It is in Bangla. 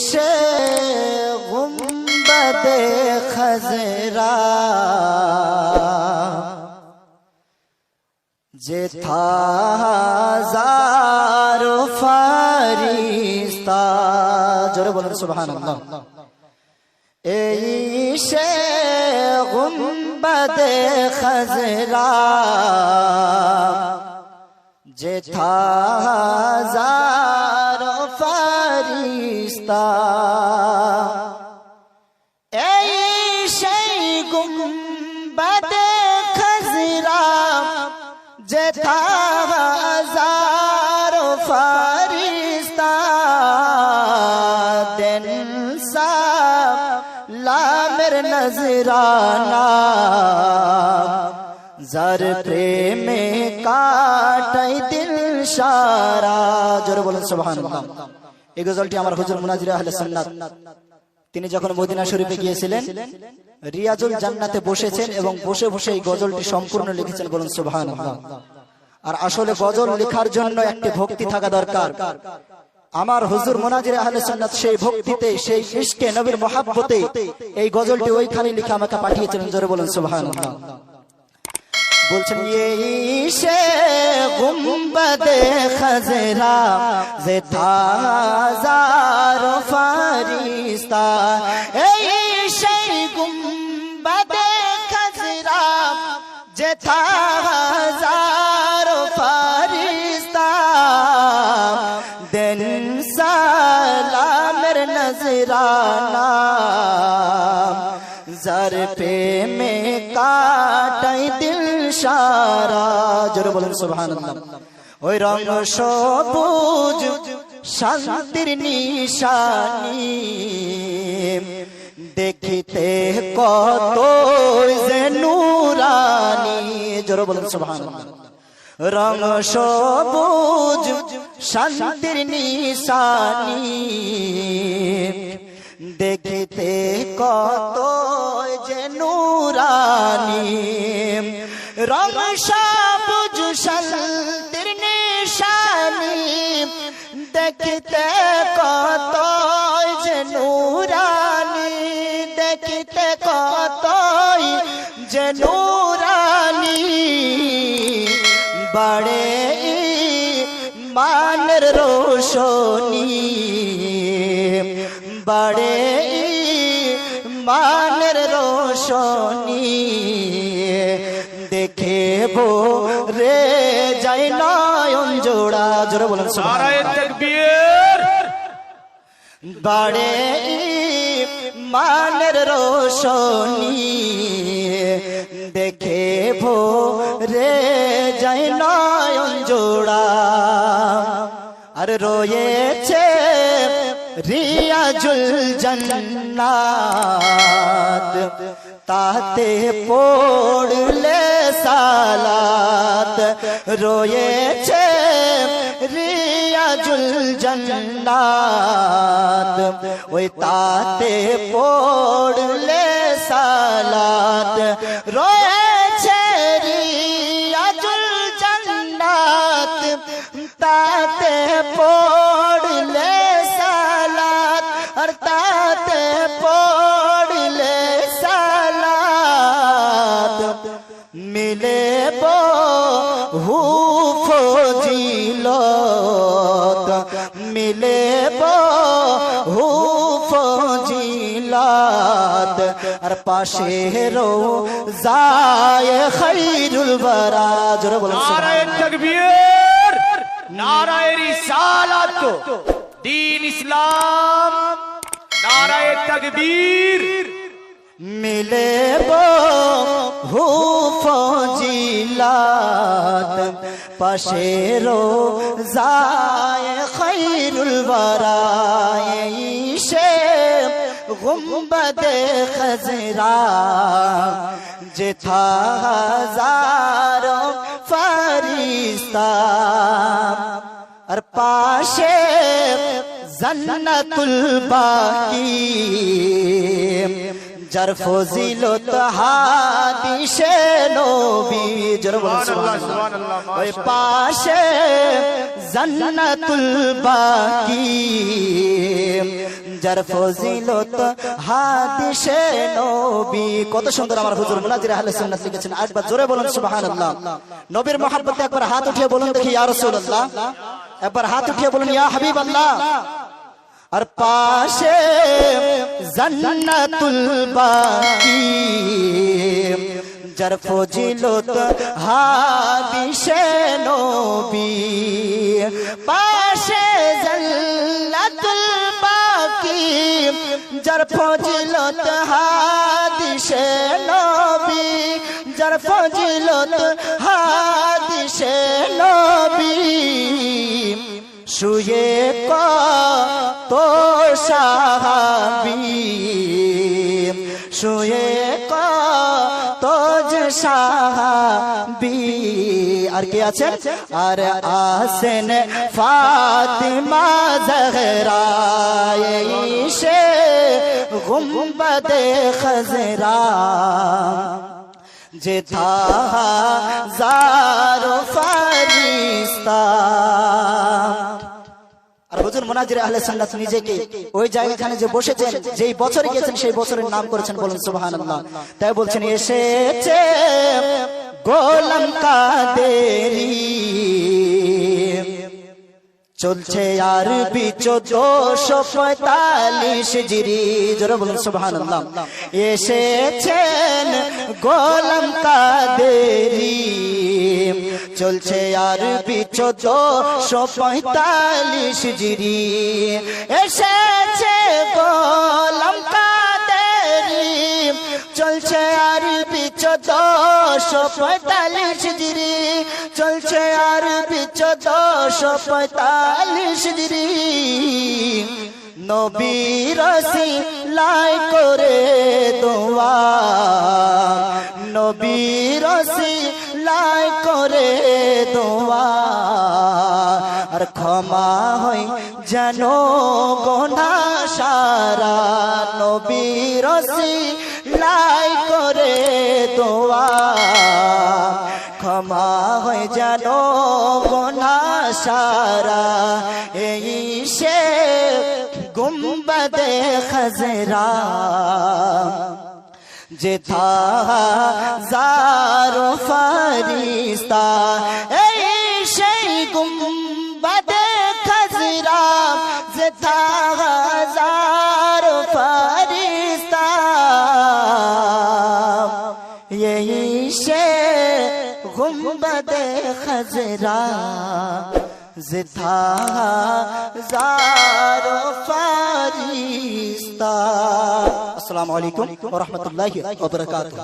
সে গুম্বদে খজরা যে থা হাজারো ফারিস্তা জোরে বলুন সুবহানাল্লাহ এই সে গুম্বদে খজরা যে থা হাজারো ফারিস্তা এই সেই গুম্বদে খজরা যে থা হাজারো ফারিস্তা, দেন লামের নজরানা। যার প্রেমে কাটাই দিল সারা। জোরে বলেন, সুবহানাল্লাহ। এই গজলটি আমার হুজুর মুনাজির আহলে সুন্নাত। তিনি যখন মদিনা শরীফে গিয়েছিলেন, রিয়াজুল জান্নাতে বসেছেন এবং বসে বসে এই গজলটি সম্পূর্ণ লিখেছেন বলুন সুবহানাল্লাহ। আর আসলে গজল লেখার জন্য একটি ভক্তি থাকা দরকার। আমার হুজুর মোনাজির আহলে সুন্নাত সেই ভক্তিতে, সেই ইশকে নবীর মহাব্বতে এই গজলটি ওইখানে লিখে আমাকে পাঠিয়েছিলেন, জোরে বলুন সুবহানাল্লাহ। বলছেন এই সে গুম্বদে খজরা যে হাজার ফারিস্তা এই সেই গুম্বদে খজরা যে হাজার ফারিস্তা দেন সালামের নজরানা যার পে মে কাটাই দিল সারা জোরে বলুন সুবহানাল্লাহ। ওই রং সবুজ, শান্তির নিশানি। দেখিতে কত যে নুরানি, জোরে বলুন সুবহানাল্লাহ। রং সবুজ, শান্তির নিশানি। দেখিতে যে নুরানি বড়ে মানের রোশনী বড়ে মানের রোশনী দেখে রে যাই নয়ন জোড়া জোরে বলুন নারায়ে তাকবীর বাড়ে মানের রোশনী দেখে ভো রে যাই নয়ন জোড়া। আর রয়েছে রিয়াজুল জন্নাত, তাতে পড়লে সালাত। রয়েছে রিয়াজুল জন্নাত ওই তাতে পড়লে ফজিলত আর পাশে রো যায় খৈরুল বরা। জোরে বলুন নারায়ে তাকবীর নারায়ে রিসালাত দ্বীন ইসলাম নারায়ে তাকবীর। মিলে হু ফজিলাত পাশে রো যায় খৈরুল বরায় সে গুম্বদে খজরা যে থা হাজার ফারিস্তা আর পাশে জান্নাতুল বাকি যার ফজিলত হাদিসে নবী জোরে সুবহানাল্লাহ ওই পাশে জান্নাতুল বাকি যার ফজিলত হাদিসে নবী। কত সুন্দর আমার হুজুর মুনাজির আহলে লিখেছেন। একবার জোরে বলুন, সুবহানাল্লাহ। নবীর মহব্বতে একবার হাত উঠিয়ে বলুন দেখি, ইয়া রাসূলুল্লাহ। একবার হাত উঠিয়ে বলুন, ইয়া হাবিবাল্লাহ। আর পাশে জান্নাতুল বাকি। যার ফজিলত হাদিসে নবী। পাশে যার ফজিলত হাদিসে নবী যার ফজিলত হাদিসে নবী। শুয়ে তো সাহাবি শুয়ে তো সাহাবি। আর কি আছে আর আসেন ফাতিমা জহরা সে গুম্বদে খজরা। যে জারো ফারিস্তা। আর হুজুর মুনাজির আহলে সুন্নাত নিজেকে ওই জায়গাখানে যে বসেছেন, যেই বছরে গিয়েছেন সেই বছরের নাম করেছেন বলুন সুবহানাল্লাহ। তাই বলছেন, এসেছে গোলাম কাদেরি। চলছে আর বিচোদ্দশো পঁয়তাল্লিশ জিরি জোর বলুন, সুবহানাল্লাহ। এসেছেন গোলাম কাদেরি। চলছে আর বিচোদ্দশো পঁয়তাল্লিশ জিরি এসেছে গোলাম চলছে আর চোদ্দশো পঁয়তাল্লিশ জিরি চলছে আর চোদ্দশো পঁয়তাল্লিশ জিরি নবীরসি লাই করে দোয়া। নবীরসি লাই করে দোয়া। আর ক্ষমা হই যেন গোনা সারা। নবীরসি ক্ষমা হয়ে যেন গোনা সারা এই সে গুম্বদে খজরা। যে থা জারো ফারিস্তা, এই সেই গুম্বদে খজরা। যে থা জারো ফারিস্তা, এই সেই گنبد خزرا زتا زار فارستا السلام علیکم ورحمۃ اللہ وبرکاتہ